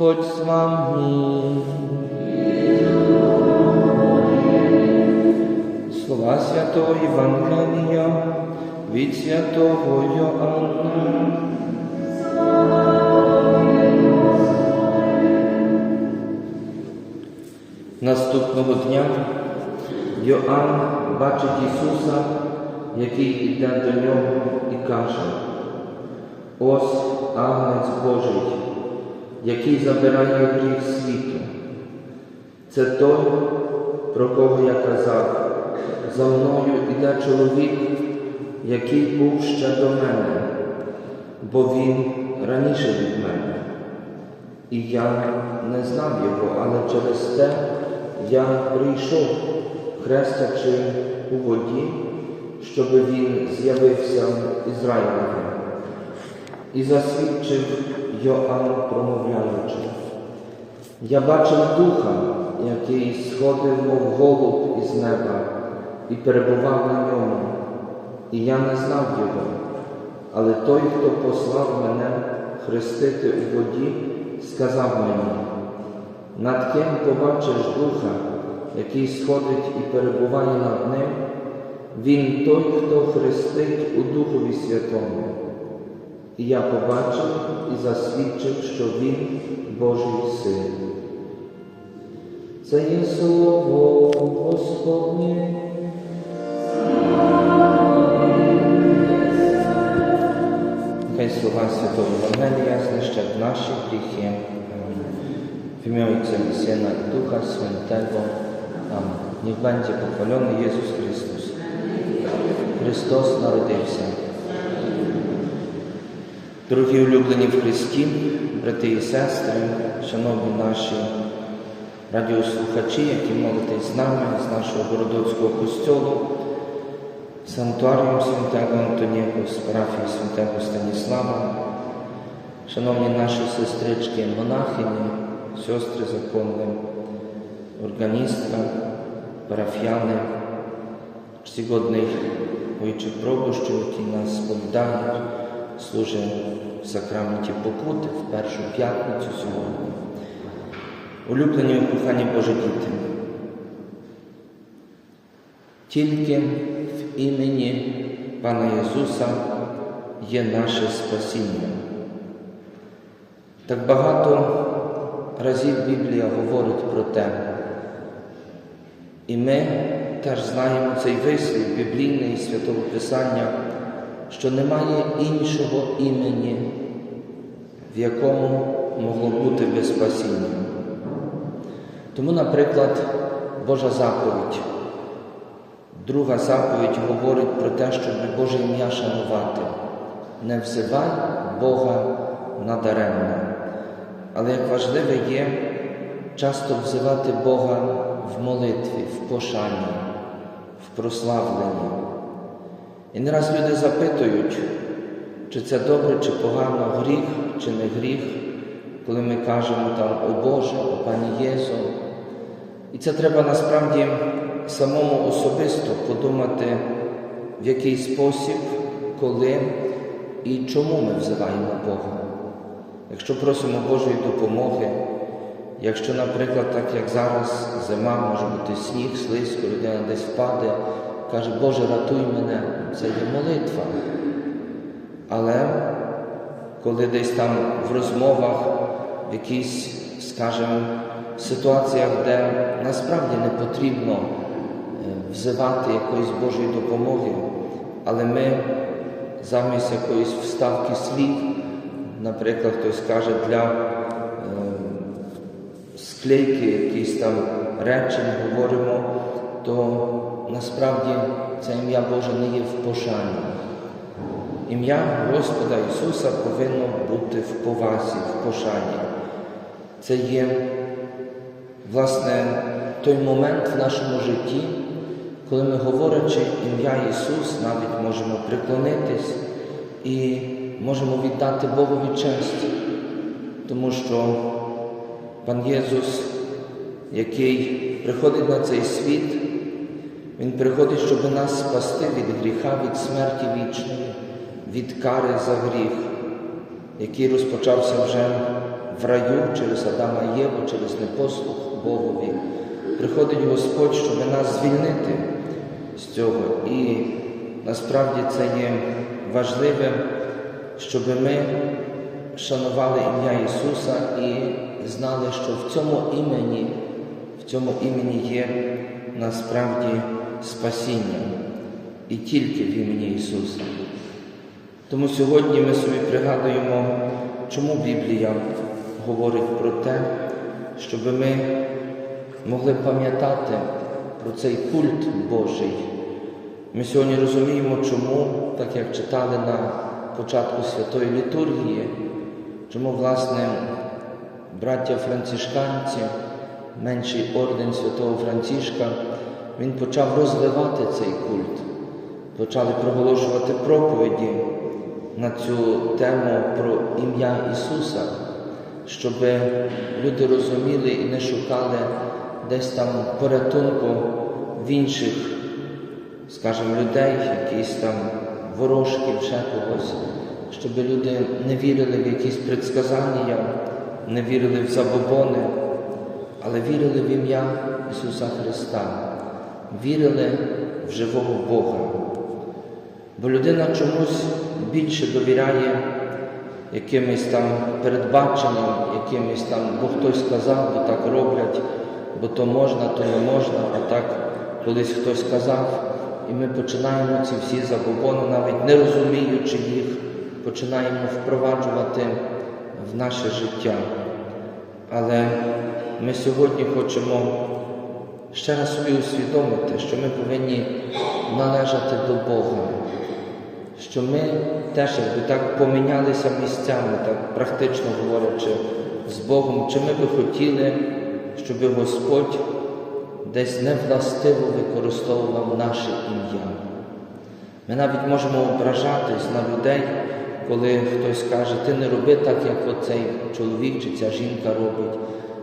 вами. Слова Святого Євангелія від Святого Йоанна. Наступного дня Йоанн бачить Ісуса, який йде до нього і каже, ось агнець Божий, який забирає гріх світу. Це той, про кого я казав, за мною іде чоловік, який був ще до мене, бо він раніше від мене. І я не знав його, але через те я прийшов, хрестячи у воді, щоб він з'явився Ізраїлеві. І засвідчив Йоанн, промовляючи. Я бачив духа, який сходив, мов голуб із неба, і перебував на ньому, і я не знав його. Але той, хто послав мене хрестити у воді, сказав мені, над ким побачиш духа, який сходить і перебуває над ним, він той, хто хрестить у Духові Святому. І я побачив і засвідчив, що він Божий син. Це є слово Господнє. Нехай слова Святого Євангелія знищать наші гріхи. W imię Ojca i Syna i Ducha Świętego. Amen. Niech będzie pochwalony Jezus Chrystus. Христос народився. Дорогі улюблені в Христі, брати і сестри, шановні наші радіослухачі, які молитесь з нами, з нашого Городоцького костьолу, санктуаріум святого Антонієго, з парафії святого Станіслава, шановні наші сестрички, монахині, сестри законні, органістка, парафіяни, czcigodnych ojczych proboszczów, які нас сповідають, служать в сакраменті покути в першу п'ятницю сьогодні. Улюблені і кохані Божі діти. Тільки в імені Пана Ісуса є наше спасіння. Так багато разів Біблія говорить про те. І ми теж знаємо цей вислів біблійний святого Писання, що немає іншого імені, в якому могло бути без спасіння. Тому, наприклад, Божа заповідь, друга заповідь говорить про те, щоб Боже ім'я шанувати. Не взивай Бога надаремно. Але як важливе є часто взивати Бога в молитві, в пошані, в прославленні. І не раз люди запитують, чи це добре, чи погано, гріх, чи не гріх, коли ми кажемо там О Боже, о Пані Єзу. І це треба насправді самому особисто подумати, в який спосіб, коли і чому ми взиваємо Бога. Якщо просимо Божої допомоги, Якщо, наприклад, так як зараз зима, може бути сніг, слизько, людина десь впаде, каже, Боже, рятуй мене, це є молитва. Але коли десь там в розмовах, в якійсь, скажімо, ситуаціях, де насправді не потрібно взивати якоїсь Божої допомоги, але ми замість якоїсь вставки слів, наприклад, хтось каже, для склейки, якісь там речень говоримо, то насправді це ім'я Боже не є в пошані. Ім'я Господа Ісуса повинно бути в повазі, в пошані. Це є, власне, той момент в нашому житті, коли ми, говорячи ім'я Ісус, навіть можемо приклонитись і можемо віддати Богові честь, тому що Пан Єсус, який приходить на цей світ, Він приходить, щоб нас спасти від гріха, від смерті вічної, від кари за гріх, який розпочався вже в раю через Адама Єву, через непослух Богові. Приходить Господь, щоб нас звільнити з цього. І насправді це є важливим, щоб ми шанували ім'я Ісуса і знали, що в цьому імені, в цьому імені є насправді спасіння і тільки в імені Ісуса. Тому сьогодні ми собі пригадуємо, чому Біблія говорить про те, щоб ми могли пам'ятати про цей культ Божий. Ми сьогодні розуміємо, чому, так як читали на початку святої літургії, чому, власне, браття францишканці, менший орден святого Францишка, він почав розвивати цей культ, почали проголошувати проповіді на цю тему про ім'я Ісуса, щоб люди розуміли і не шукали десь там порятунку в інших, скажімо, людей, якісь там ворожків, ще когось, щоб люди не вірили в якісь предсказання, не вірили в забобони, але вірили в ім'я Ісуса Христа, вірили в живого Бога. Бо людина чомусь більше довіряє якимось там передбаченням, якимось там, бо хтось сказав, бо так роблять, бо то можна, то не можна, а так колись хтось сказав. І ми починаємо ці всі забобони, навіть не розуміючи їх, починаємо впроваджувати в наше життя. Але ми сьогодні хочемо ще раз собі усвідомити, що ми повинні належати до Бога, що ми теж якби так помінялися місцями, так практично говорячи, з Богом, чи ми би хотіли, щоб Господь десь невластиво використовував наше ім'я. Ми навіть можемо ображатись на людей, коли хтось каже, ти не роби так, як оцей чоловік чи ця жінка робить.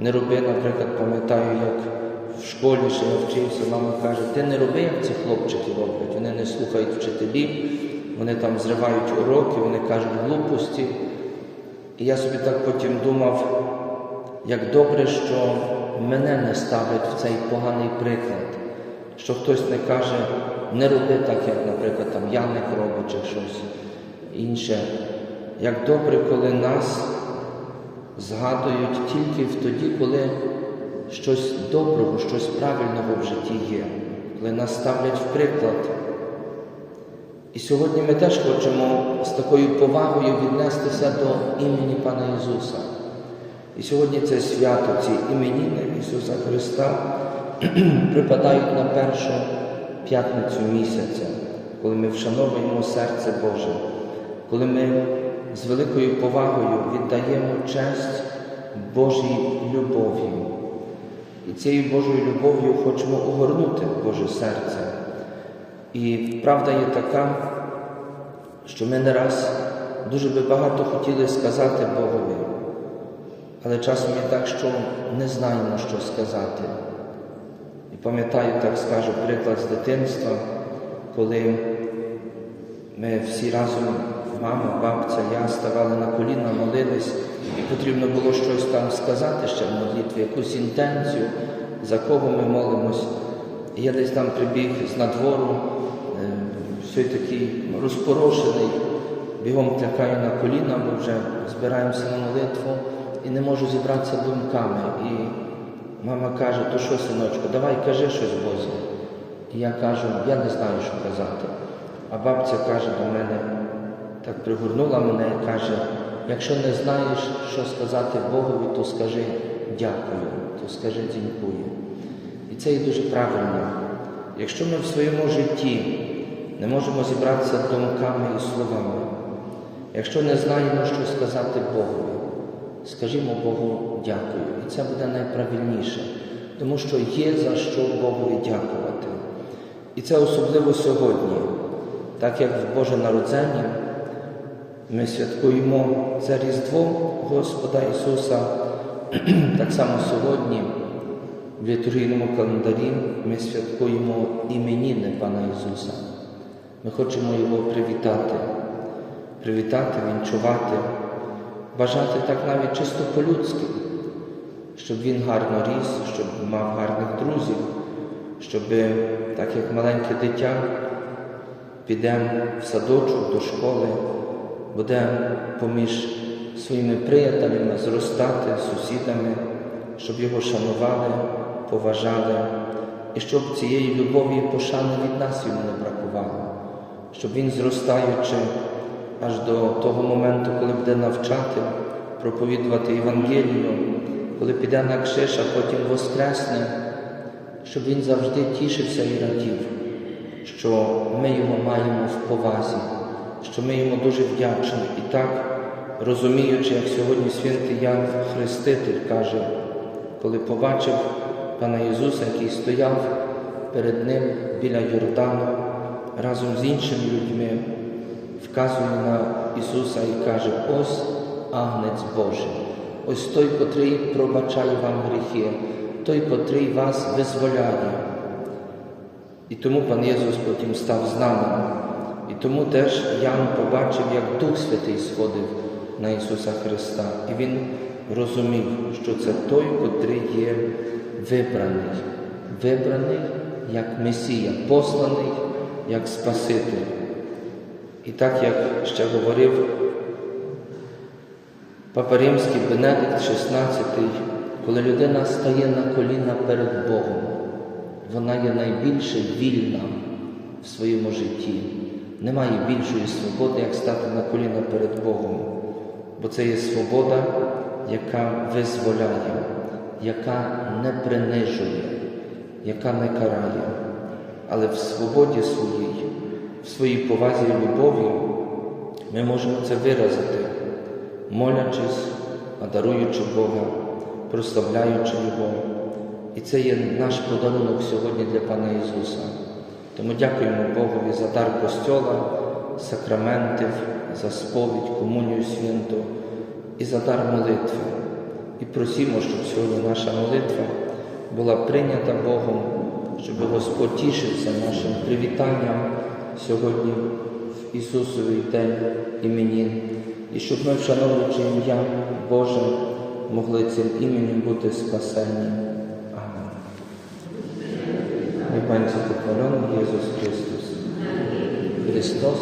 Не роби, наприклад, пам'ятаю, як в школі ще навчився, мама каже, ти не роби, як ці хлопчики роблять. Вони не слухають вчителів, вони там зривають уроки, вони кажуть глупості. І я собі так потім думав, як добре, що мене не ставлять в цей поганий приклад, що хтось не каже, не роби так, як, наприклад, там Яник робить чи щось інше. Як добре, коли нас згадують тільки тоді, коли щось доброго, щось правильного в житті є, коли нас ставлять в приклад. І сьогодні ми теж хочемо з такою повагою віднестися до імені Пана Ісуса. І сьогодні це свято, ці іменіни Ісуса Христа припадають на першу п'ятницю місяця, коли ми вшановуємо серце Боже, коли ми з великою повагою віддаємо честь Божій любові. І цією Божою любов'ю хочемо огорнути Боже серце. І правда є така, що ми не раз дуже би багато хотіли сказати Богові, але часом є так, що не знаємо, що сказати. І пам'ятаю, так скажу, приклад з дитинства, коли ми всі разом, мама, бабця, я ставали на коліна, молились, і потрібно було щось там сказати ще в молитві, якусь інтенцію, за кого ми молимось. І я десь там прибіг з надвору, е, все такий розпорошений, бігом клякаю на коліна, бо вже збираємося на молитву і не можу зібратися думками. І мама каже, то що, синочку, давай кажи щось Бозі. І я кажу, я не знаю, що казати. А бабця каже до мене, так пригорнула мене і каже, якщо не знаєш, що сказати Богові, то скажи дякую, то скажи дякую. І це є дуже правильно. Якщо ми в своєму житті не можемо зібратися думками і словами, якщо не знаємо, що сказати Богові, скажімо Богу дякую. І це буде найправильніше, тому що є за що Богові дякувати. І це особливо сьогодні, так як в Боже народзення ми святкуємо це Різдво Господа Ісуса, так само сьогодні. В літургійному календарі ми святкуємо іменіни Пана Ісуса. Ми хочемо Його привітати, привітати, вінчувати, бажати так навіть чисто по-людськи, щоб він гарно ріс, щоб мав гарних друзів, щоб, так як маленьке дитя, підемо в садочок до школи, будемо поміж своїми приятелями зростати, сусідами, щоб його шанували, поважали, і щоб цієї любові і пошани від нас йому не бракувало, щоб він, зростаючи аж до того моменту, коли буде навчати, проповідувати Євангелію, коли піде на кшиш, а потім воскресне, щоб він завжди тішився і радів, що ми його маємо в повазі, що ми йому дуже вдячні. І так, розуміючи, як сьогодні святий Ян Хреститель каже, коли побачив пана Ісуса, який стояв перед ним біля Йордану разом з іншими людьми, вказує на Ісуса і каже, ось агнець Божий, ось той, котрий пробачає вам гріхи, той, котрий вас визволяє. І тому пан Єсус потім став з нами. Тому теж Ян побачив, як Дух Святий сходив на Ісуса Христа. І Він розумів, що це той, котрий є вибраний, вибраний як Месія, посланий як Спаситель. І так, як ще говорив Папа Римський Бенедикт XVI, коли людина стає на коліна перед Богом, вона є найбільше вільна в своєму житті. Немає більшої свободи, як стати на коліна перед Богом, бо це є свобода, яка визволяє, яка не принижує, яка не карає, але в свободі своїй, в своїй повазі і любові ми можемо це виразити, молячись, адаруючи Бога, прославляючи Його. І це є наш подарунок сьогодні для Пана Ісуса. Тому дякуємо Богові за дар Костьола, сакраментів, за сповідь, комунію святу і за дар молитви. І просимо, щоб сьогодні наша молитва була прийнята Богом, щоб Господь тішився нашим привітанням сьогодні в Ісусовий день іменін, і щоб ми, вшановуючи ім'я Боже, могли цим іменем бути спасені. Niech będzie pochwalony Jezus Chrystus. Chrystus